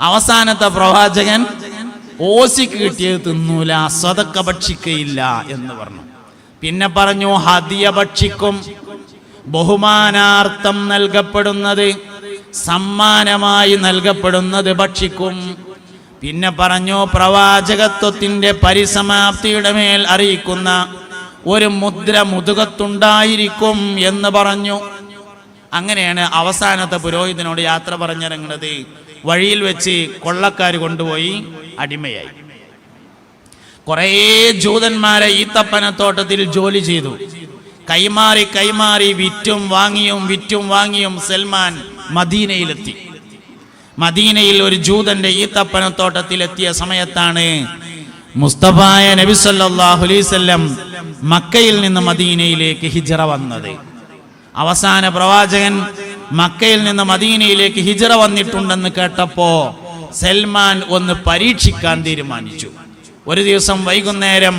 അവസാനത്തെ പ്രവാചകൻ ഓസിക്ക് കിട്ടിയത് തിന്നൂല സ്വതക്ക ഭക്ഷിക്കയില്ല എന്ന് പറഞ്ഞു. പിന്നെ പറഞ്ഞു ഹതിയ ഭക്ഷിക്കും. ബഹുമാനാർത്ഥം നൽകപ്പെടുന്നത് സമ്മാനമായി നൽകപ്പെടുന്നത് ഭക്ഷിക്കും. പിന്നെ പറഞ്ഞു പ്രവാചകത്വത്തിന്റെ പരിസമാപ്തിയുടെ മേൽ അറിയിക്കുന്ന ഒരു മുദ്ര മുതുകത്തുണ്ടായിരിക്കും എന്ന് പറഞ്ഞു. അങ്ങനെയാണ് അവസാനത്തെ പുരോഹിതനോട് യാത്ര പറഞ്ഞിറങ്ങുന്നത്. വഴിയിൽ വെച്ച് കൊള്ളക്കാർ കൊണ്ടുപോയി അടിമയായി. കുറേ ജൂതന്മാരെ ഈത്തപ്പനത്തോട്ടത്തിൽ ജോലി ചെയ്തു. കൈമാറി കൈമാറി വിറ്റും വാങ്ങിയും വിറ്റും വാങ്ങിയും സൽമാൻ മദീനയിലെത്തി. മദീനയിൽ ഒരു ജൂതന്റെ ഈത്തപ്പനത്തോട്ടത്തിൽ എത്തിയ സമയത്താണ് മുസ്തഫായ നബി മക്കയിൽ നിന്ന് മദീനയിലേക്ക് ഹിജറ വന്നത്. അവസാന പ്രവാചകൻ മക്കയിൽ നിന്ന് മദീനയിലേക്ക് ഹിജറ വന്നിട്ടുണ്ടെന്ന് കേട്ടപ്പോ സൽമാൻ ഒന്ന് പരീക്ഷിക്കാൻ തീരുമാനിച്ചു. ഒരു ദിവസം വൈകുന്നേരം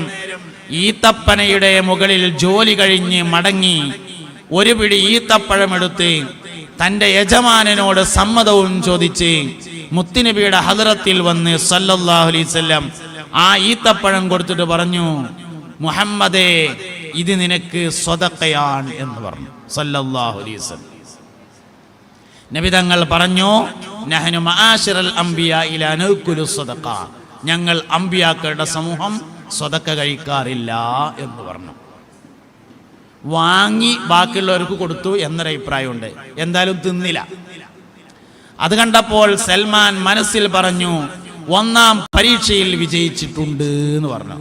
ഈത്തപ്പനയുടെ മുകളിൽ ജോലി കഴിഞ്ഞ് മടങ്ങി ഒരു പിടി ഈത്തപ്പഴമെടുത്ത് തന്റെ യജമാനനോട് സമ്മതവും ചോദിച്ച് മുത്തിനബിയുടെ ഹദറത്തിൽ വന്ന് സല്ലല്ലാഹു അലൈഹി വസല്ലം ആ ഈത്തപ്പഴം കൊടുത്തിട്ട് പറഞ്ഞു മുഹമ്മദേ ഇത് നിനക്ക് സ്വതക്കയാണ് എന്ന് പറഞ്ഞു. സല്ലല്ലാഹു അലൈഹി വസല്ലം നബി തങ്ങൾ പറഞ്ഞു നഹനു ഞങ്ങൾ അമ്പിയാക്കളുടെ സമൂഹം സ്വതക്ക കഴിക്കാറില്ല എന്ന് പറഞ്ഞു. വാങ്ങി ബാക്കിയുള്ളവർക്ക് കൊടുത്തു എന്നൊരു അഭിപ്രായമുണ്ട് എന്തായാലും തിന്നില്ല. അത് കണ്ടപ്പോൾ സൽമാൻ മനസ്സിൽ പറഞ്ഞു ഒന്നാം പരീക്ഷയിൽ വിജയിച്ചിട്ടുണ്ട് എന്ന് പറഞ്ഞു.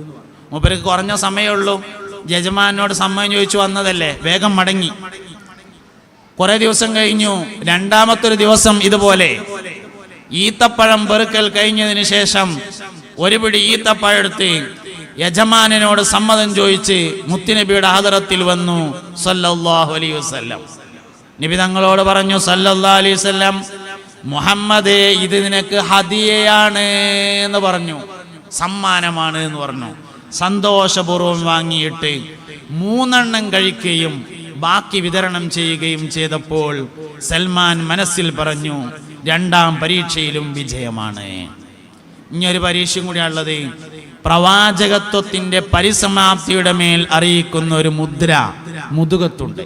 മൂപ്പർക്ക് കുറഞ്ഞ സമയമുള്ളൂ. യജമാനോട് സമ്മതം ചോദിച്ചു വന്നതല്ലേ? വേഗം മടങ്ങി. കുറെ ദിവസം കഴിഞ്ഞു. രണ്ടാമത്തൊരു ദിവസം ഇതുപോലെ. ഈത്തപ്പഴം പെറുക്കൽ കഴിഞ്ഞതിന് ശേഷം ഒരു പിടി ഈത്തപ്പഴം എടുത്ത് യജമാനോട് സമ്മതം ചോദിച്ച് മുത്തുനബിയുടെ ആദരത്തിൽ വന്നു. സല്ലല്ലാഹു അലൈഹി വസല്ലം. നബി തങ്ങളോട് പറഞ്ഞു സല്ലല്ലാഹു അലൈഹി വസല്ലം മുഹമ്മദേ ഇത് നിനക്ക് ഹദിയയാണ് എന്ന് പറഞ്ഞു. സമ്മാനമാണ് എന്ന് പറഞ്ഞു. സന്തോഷപൂർവം വാങ്ങിയിട്ട് മൂന്നെണ്ണം കഴിക്കുകയും ബാക്കി വിതരണം ചെയ്യുകയും ചെയ്തപ്പോൾ സൽമാൻ മനസ്സിൽ പറഞ്ഞു രണ്ടാം പരീക്ഷയിലും വിജയമാണ്. ഇനിയൊരു പരീക്ഷയും കൂടിയാണുള്ളത് പ്രവാചകത്വത്തിന്റെ പരിസമാപ്തിയുടെ മേൽ അറിയിക്കുന്ന ഒരു മുദ്ര മുതുകത്തുണ്ട്.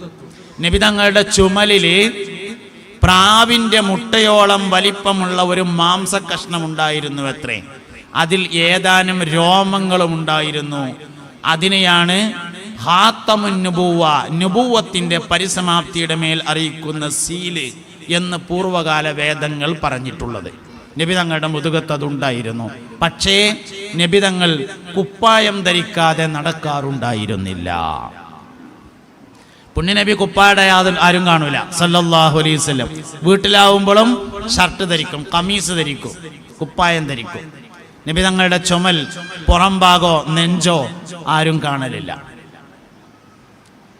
നബിതങ്ങളുടെ ചുമലിൽ പ്രാവിന്റെ മുട്ടയോളം വലിപ്പമുള്ള ഒരു മാംസ കഷ്ണം ഉണ്ടായിരുന്നു അത്രേ. അതിൽ ഏതാനും രോമങ്ങളും ഉണ്ടായിരുന്നു. അതിനെയാണ് നുബൂവത്തിന്റെ പരിസമാപ്തിയുടെ മേൽ അറിയിക്കുന്ന സീൽ എന്ന് പൂർവകാല വേദങ്ങൾ പറഞ്ഞിട്ടുള്ളത്. നബിതങ്ങളുടെ മുതുകത്ത് അതുണ്ടായിരുന്നു. പക്ഷേ നബിതങ്ങൾ കുപ്പായം ധരിക്കാതെ നടക്കാറുണ്ടായിരുന്നില്ല. പുണ്യനബി കുപ്പായുടെ ആരും കാണൂല. സല്ലല്ലാഹു അലൈഹി വസല്ലം. വീട്ടിലാവുമ്പോഴും ഷർട്ട് ധരിക്കും കമീസ് ധരിക്കും കുപ്പായം ധരിക്കും. നബി തങ്ങളുടെ ചുമൽ പുറംഭാഗോ നെഞ്ചോ ആരും കാണലില്ല.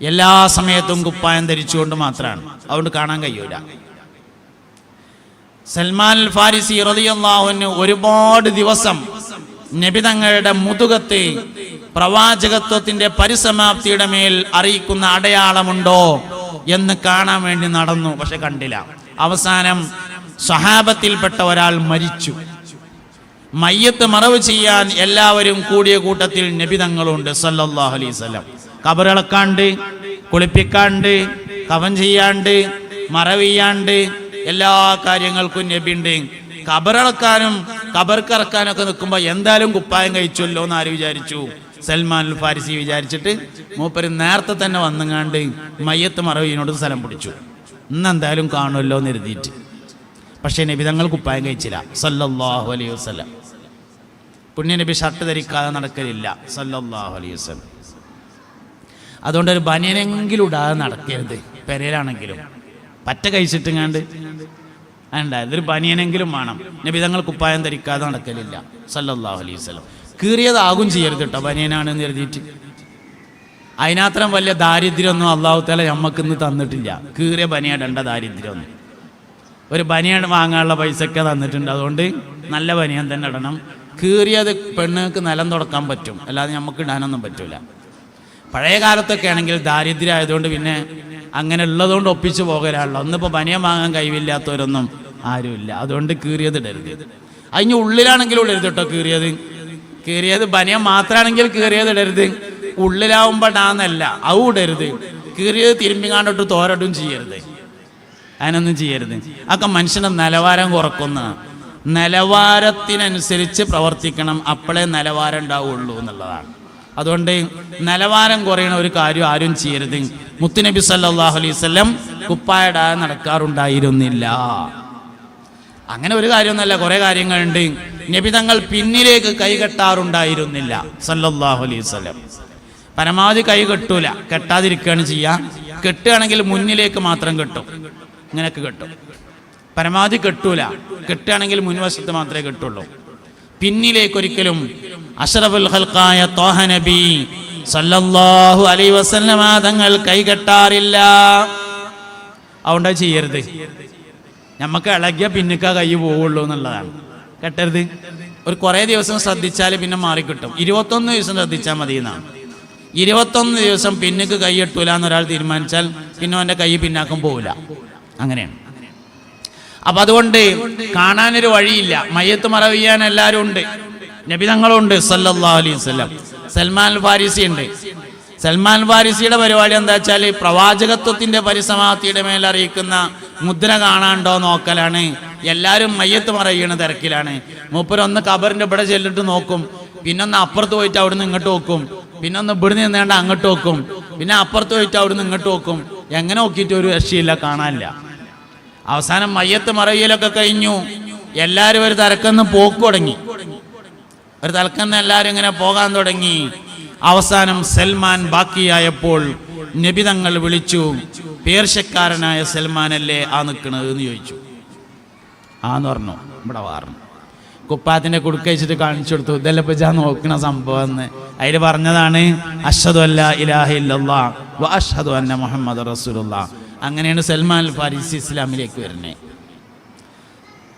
എല്ലാ സമയത്തും കുപ്പായം ധരിച്ചുകൊണ്ട് മാത്രമാണ്. അതുകൊണ്ട് കാണാൻ കഴിയൂല. സൽമാൻ ഫാരിസി റളിയല്ലാഹുവിന് ഒരുപാട് ദിവസം നബിതങ്ങളുടെ മുതുകത്തെ പ്രവാചകത്വത്തിന്റെ പരിസമാപ്തിയുടെ മേൽ അറിയിക്കുന്ന അടയാളമുണ്ടോ എന്ന് കാണാൻ വേണ്ടി നടന്നു പക്ഷെ കണ്ടില്ല. അവസാനം സഹാബത്തിൽപ്പെട്ട ഒരാൾ മരിച്ചു. മയ്യത്ത് മറവ് ചെയ്യാൻ എല്ലാവരും കൂടിയ കൂട്ടത്തിൽ നബിതങ്ങളുണ്ട് സല്ലല്ലാഹു അലൈഹി വസല്ലം. കബറിളക്കാണ്ട് കുളിപ്പിക്കാണ്ട് കവൻ ചെയ്യാണ്ട് മറവിയാണ്ട് എല്ലാ കാര്യങ്ങൾക്കും നബിയുണ്ട്. കബറിളക്കാനും കബർക്കിറക്കാനൊക്കെ നിൽക്കുമ്പോൾ എന്തായാലും കുപ്പായം കഴിച്ചല്ലോ എന്ന് ആര് വിചാരിച്ചു? സൽമാൻ അൽ ഫാരിസി വിചാരിച്ചിട്ട് മൂപ്പര് നേരത്തെ തന്നെ വന്നുങ്ങാണ്ട് മയ്യത്ത് മറവിനോട് സ്ഥലം പിടിച്ചു. ഇന്ന് എന്തായാലും കാണുമല്ലോ എന്ന് എഴുതിയിട്ട്. പക്ഷേ നബി തങ്ങൾ കുപ്പായം കഴിച്ചില്ല. സല്ലല്ലാഹു അലൈഹി വസല്ലം. പുണ്യനബി ഷർട്ട് ധരിക്കാതെ നടക്കലില്ല. സല്ലല്ലാഹു അലൈഹി വസല്ലം. അതുകൊണ്ട് ഒരു ബനിയനെങ്കിലും ഇടാതെ നടക്കരുത്. പെരയിലാണെങ്കിലും പറ്റ കഴിച്ചിട്ടുങ്ങാണ്ട്. വേണ്ട ഇതൊരു ബനിയനെങ്കിലും വേണം. നബി തങ്ങൾ കുപ്പായം ധരിക്കാതെ നടക്കലില്ല. സല്ലാഹു അലൈഹി വസല്ലം. കീറിയതാകും ചെയ്യരുത് കേട്ടോ ബനിയനാണെന്ന് എഴുതിയിട്ട്. അതിനാത്രം വലിയ ദാരിദ്ര്യമൊന്നും അള്ളാഹു തല നമ്മക്കിന്ന് തന്നിട്ടില്ല. കീറിയ ബനിയടേണ്ട ദാരിദ്ര്യമൊന്നും. ഒരു ബനിയൻ വാങ്ങാനുള്ള പൈസയൊക്കെ തന്നിട്ടുണ്ട്. അതുകൊണ്ട് നല്ല ബനിയൻ തന്നെ ഇടണം. കീറിയത് പെണ്ണുങ്ങൾക്ക് നിലം തുടക്കാൻ പറ്റും. അല്ലാതെ നമുക്ക് ഇടാനൊന്നും പറ്റൂല. പഴയ കാലത്തൊക്കെ ആണെങ്കിൽ ദാരിദ്ര്യം ആയതുകൊണ്ട് പിന്നെ അങ്ങനെ ഉള്ളതുകൊണ്ട് ഒപ്പിച്ചു പോകലാണല്ലോ. ഒന്നിപ്പോൾ പനിയം വാങ്ങാൻ കഴിവില്ലാത്തവരൊന്നും ആരുമില്ല. അതുകൊണ്ട് കീറിയത് ഇടരുത്. അതിന് ഉള്ളിലാണെങ്കിലും ഇടരുത് കേട്ടോ കീറിയത്. കീറിയത് പനിയം മാത്രമാണെങ്കിൽ കീറിയത് ഇടരുത്. ഉള്ളിലാവുമ്പോൾ ഡാന്നല്ല അവ ഇടരുത്. കീറിയത് തിരുമ്പിങ്ങാണ്ടോട്ട് തോരട്ടും ചെയ്യരുത്. അതിനൊന്നും ചെയ്യരുത്. അതൊക്കെ മനുഷ്യന്റെ നിലവാരം കുറക്കുന്ന. നിലവാരത്തിനനുസരിച്ച് പ്രവർത്തിക്കണം. അപ്പോഴേ നിലവാരം ഉണ്ടാവുള്ളൂ എന്നുള്ളതാണ്. അതുകൊണ്ട് നിലവാരം കുറയണ ഒരു കാര്യം ആരും ചെയ്യരുത്. മുത്തുനബി സല്ലാഹു അലൈഹി വസല്ലം കുപ്പായടാതെ നടക്കാറുണ്ടായിരുന്നില്ല. അങ്ങനെ ഒരു കാര്യമൊന്നുമല്ല കുറെ കാര്യങ്ങളുണ്ട്. നബി തങ്ങൾ പിന്നിലേക്ക് കൈകെട്ടാറുണ്ടായിരുന്നില്ല സല്ലല്ലാഹു അലൈഹി വസല്ലം. പരമാവധി കൈ കെട്ടൂല കെട്ടാതിരിക്കുകയാണ് ചെയ്യുക കെട്ടുകയാണെങ്കിൽ മുന്നിലേക്ക് മാത്രം കെട്ടും. ഇങ്ങനെയൊക്കെ കെട്ടും. പരമാവധി കെട്ടൂല കെട്ടുകയാണെങ്കിൽ മുൻവശത്ത് മാത്രമേ കെട്ടുള്ളൂ. പിന്നിലേക്ക് ഒരിക്കലും അഷറഫുൽ ഹൽക്കായ തോഹ നബി സല്ലല്ലാഹു അലൈഹി വസല്ലമ തങ്ങൾ കൈകെട്ടാറില്ല. അതുകൊണ്ടാ അത് ചെയ്യരുത്. നമുക്ക് ഇളകിയ പിന്നിക്ക കൈ പോവുള്ളൂ എന്നുള്ളതാണ്. കെട്ടരുത്. ഒരു കുറേ ദിവസം ശ്രദ്ധിച്ചാൽ പിന്നെ മാറിക്കിട്ടും. ഇരുപത്തൊന്ന് ദിവസം ശ്രദ്ധിച്ചാൽ മതി എന്നാണ് ഇരുപത്തൊന്ന് ദിവസം പിന്നിക്ക് കൈ എട്ടൂല എന്നൊരാൾ തീരുമാനിച്ചാൽ പിന്നെ അവന്റെ കൈ പിന്നാക്കം പോവില്ല. അങ്ങനെയാണ്. അപ്പൊ അതുകൊണ്ട് കാണാനൊരു വഴിയില്ല. മയ്യത്ത് മറവിയാൻ എല്ലാവരും ഉണ്ട്. നബിതങ്ങളുണ്ട് സല്ലല്ലാഹു അലൈഹി വസല്ലം. സൽമാൻ ഫാരിസി ഉണ്ട്. സൽമാൻ ഫാരിസിയുടെ പരിപാടി എന്താ വെച്ചാൽ പ്രവാചകത്വത്തിന്റെ പരിസമാപ്തിയുടെ മേൽ അറിയിക്കുന്ന മുദ്ര കാണാണ്ടോ നോക്കലാണ്. എല്ലാവരും മയ്യത്ത് മറിയണ തിരക്കിലാണ്. മൂപ്പരൊന്ന് കബറിന്റെ ഇവിടെ ചെല്ലിട്ട് നോക്കും. പിന്നൊന്ന് അപ്പുറത്ത് പോയിട്ട് അവിടുന്ന് ഇങ്ങോട്ട് നോക്കും. പിന്നൊന്ന് ഇവിടെ നിന്നേണ്ട അങ്ങോട്ട് നോക്കും. പിന്നെ അപ്പുറത്ത് പോയിട്ട് അവിടുന്ന് ഇങ്ങോട്ട് നോക്കും. എങ്ങനെ നോക്കിയിട്ട് ഒരു രക്ഷയില്ല കാണാനില്ല. അവസാനം മയ്യത്ത് മറയലൊക്കെ കഴിഞ്ഞു. എല്ലാവരും ഒരു തിരക്കെന്ന് പോക്ക് തുടങ്ങി. ഒരു തലക്കന്ന് എല്ലാവരും ഇങ്ങനെ പോകാൻ തുടങ്ങി. അവസാനം സൽമാൻ ബാക്കിയായപ്പോൾ നബിതങ്ങൾ വിളിച്ചു പേർഷ്യക്കാരനായ സൽമാനല്ലേ ആ നിൽക്കണത് എന്ന് ചോദിച്ചു. ആന്ന് പറഞ്ഞു ഇവിടെ വാർന്നു കുപ്പാത്തിന്റെ കുടുക്കഴിച്ചിട്ട് കാണിച്ചു കൊടുത്തു ഇതല്ല ഇപ്പൊ ഞാൻ നോക്കണ സംഭവം എന്ന്. അതിൽ പറഞ്ഞതാണ് അഷദു അല്ല ഇലാഹ ഇല്ലല്ലാ വ അഷ്ഹദു അന്ന മുഹമ്മദ് റസൂലുള്ള. അങ്ങനെയാണ് സൽമാൻ ഫാരിസ് ഇസ്ലാമിലേക്ക് വരുന്നത്.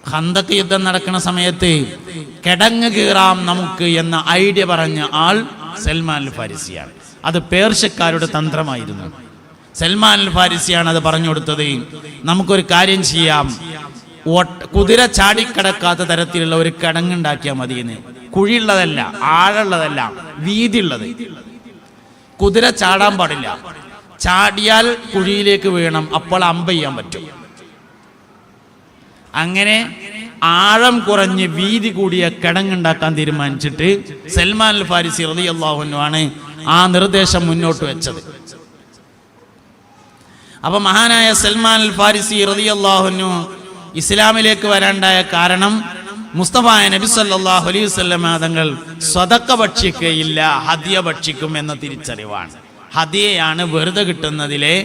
ഹന്തക്ക് യുദ്ധം നടക്കുന്ന സമയത്ത് കിടങ്ങ് കീറാം നമുക്ക് എന്ന ഐഡിയ പറഞ്ഞ ആൾ സൽമാൻ അൽ ഫാരിസിയാണ്. അത് പേർഷ്യക്കാരുടെ തന്ത്രമായിരുന്നു. സൽമാൻ അൽ ഫാരിസിയാണ് അത് പറഞ്ഞു കൊടുത്തത്. നമുക്കൊരു കാര്യം ചെയ്യാം. കുതിര ചാടിക്കടക്കാത്ത തരത്തിലുള്ള ഒരു കിടങ്ങുണ്ടാക്കിയാൽ മതിയെന്ന്. കുഴിയുള്ളതല്ല വീതി വീതിയുള്ളത്. കുതിര ചാടാൻ പാടില്ല. ചാടിയാൽ കുഴിയിലേക്ക് വീണം അപ്പോൾ അമ്പ ചെയ്യാൻ പറ്റും. അങ്ങനെ ആഴം കുറഞ്ഞ് വീതി കൂടിയ കിടങ്ങുണ്ടാക്കാൻ തീരുമാനിച്ചിട്ട് സൽമാൻ അൽ ഫാരിസി റതി ആണ് ആ നിർദ്ദേശം മുന്നോട്ട് വെച്ചത്. അപ്പൊ മഹാനായ സൽമാൻ അൽ ഫാരിസി റതി അള്ളാഹുനു ഇസ്ലാമിലേക്ക് വരാണ്ടായ കാരണം മുസ്തഫായ നബി സല്ലാഹു അലൈഹി വസല്ലമ തങ്ങൾ സ്വതക്ക ഭക്ഷിക്കയില്ല ഹദിയ ഭക്ഷിക്കും എന്ന തിരിച്ചറിവാണ്. ഹദിയയാണ് വെറുതെ കിട്ടുന്നതിലെ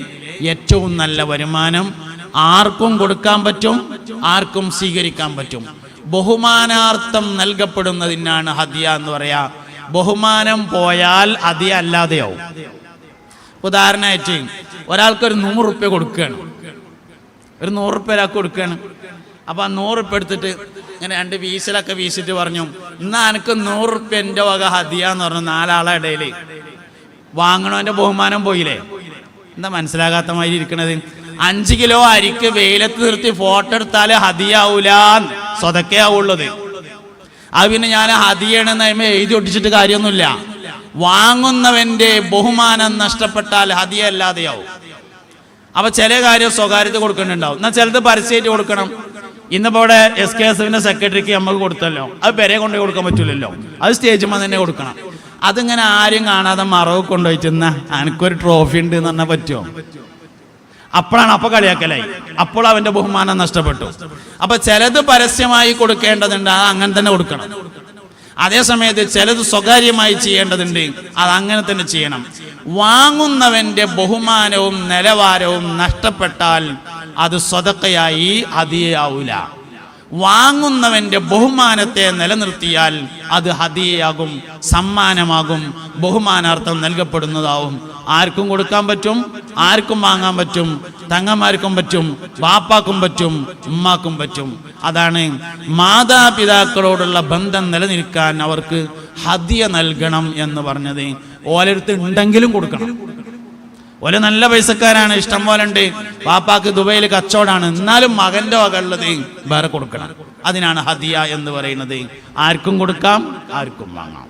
ഏറ്റവും നല്ല വരുമാനം ആർക്കും കൊടുക്കാൻ പറ്റും ആർക്കും സ്വീകരിക്കാൻ പറ്റും. ബഹുമാനാർത്ഥം നൽകപ്പെടുന്നതിനാണ് ഹദിയ എന്ന് പറയാ. ബഹുമാനം പോയാൽ ഹദിയ അല്ലാതെയാവും. ഉദാഹരണമായിട്ട് ഒരാൾക്കൊരു നൂറ് റുപ്യ കൊടുക്കുകയാണ്. ഒരു നൂറ് റുപ്യ ഒരാൾക്ക് കൊടുക്കുകയാണ്. അപ്പൊ ആ നൂറ് റുപ്യ എടുത്തിട്ട് ഇങ്ങനെ രണ്ട് വീശലൊക്കെ വീശിട്ട് പറഞ്ഞു എന്നാ എനിക്ക് നൂറ് റുപ്യ എന്റെ വക ഹദിയ എന്ന് പറഞ്ഞു നാലാളെ ഇടയിൽ വാങ്ങണോന്റെ ബഹുമാനം പോയില്ലേ? എന്താ മനസ്സിലാകാത്ത മാതിരി ഇരിക്കണത്? അഞ്ച് കിലോ അരിക്ക് വെയിലത്ത് നിർത്തി ഫോട്ടോ എടുത്താൽ ഹതിയാവൂല സ്വതക്കേ ആവുള്ളത്. അത് പിന്നെ ഞാൻ ഹതിയണെന്ന് അതിമേ എഴുതി ഒട്ടിച്ചിട്ട് കാര്യമൊന്നുമില്ല. വാങ്ങുന്നവന്റെ ബഹുമാനം നഷ്ടപ്പെട്ടാൽ ഹദിയ അല്ലാതെയാവും അപ്പൊ ചില കാര്യം സ്വകാര്യത കൊടുക്കുന്നുണ്ടാവും എന്നാൽ ചിലത് പരസ്യമായിട്ട് കൊടുക്കണം. ഇന്നിപ്പോ ഇവിടെ എസ് കെ എസ് എഫിന്റെ സെക്രട്ടറിക്ക് നമുക്ക് കൊടുത്തല്ലോ. അത് പെരെ കൊണ്ടുപോയി കൊടുക്കാൻ പറ്റില്ലല്ലോ അത് സ്റ്റേജുമ്പോൾ തന്നെ കൊടുക്കണം. അതിങ്ങനെ ആരും കാണാതെ മറവ് കൊണ്ടുപോയിട്ട് എന്നാ എനിക്കൊരു ട്രോഫി ഉണ്ട് എന്ന് പറഞ്ഞാൽ പറ്റുമോ? അപ്പോഴാണ് അപ്പൊ കളിയാക്കലായി. അപ്പോൾ അവന്റെ ബഹുമാനം നഷ്ടപ്പെട്ടു. അപ്പൊ ചിലത് പരസ്യമായി കൊടുക്കേണ്ടതുണ്ട് അത് അങ്ങനെ തന്നെ കൊടുക്കണം. അതേ സമയത്ത് ചിലത് സ്വകാര്യമായി ചെയ്യേണ്ടതുണ്ട് അത് അങ്ങനെ തന്നെ ചെയ്യണം. വാങ്ങുന്നവന്റെ ബഹുമാനവും നിലവാരവും നഷ്ടപ്പെട്ടാൽ അത് സ്വതക്കയായി അതിയാവൂല. വാങ്ങുന്നവന്റെ ബഹുമാനത്തെ നിലനിർത്തിയാൽ അത് ഹദിയയാകും സമ്മാനമാകും ബഹുമാനാർത്ഥം നൽകപ്പെടുന്നതാവും. ആർക്കും കൊടുക്കാൻ പറ്റും ആർക്കും വാങ്ങാൻ പറ്റും തങ്ങന്മാർക്കും പറ്റും വാപ്പാക്കും പറ്റും ഉമ്മാക്കും പറ്റും. അതാണ് മാതാപിതാക്കളോടുള്ള ബന്ധം നിലനിൽക്കാൻ അവർക്ക് ഹതിയ നൽകണം എന്ന് പറഞ്ഞത്. ഓലടുത്ത് ഉണ്ടെങ്കിലും കൊടുക്കണം. ഒരു നല്ല പൈസക്കാരാണ് ഇഷ്ടം പോലെ ഉണ്ട് പാപ്പാക്ക് ദുബൈയിൽ കച്ചവടാണ് എന്നാലും മകന്റെ വകളുള്ളത് വേറെ കൊടുക്കണം. അതിനാണ് ഹദിയ എന്ന് പറയുന്നത്. ആർക്കും കൊടുക്കാം ആർക്കും വാങ്ങാം.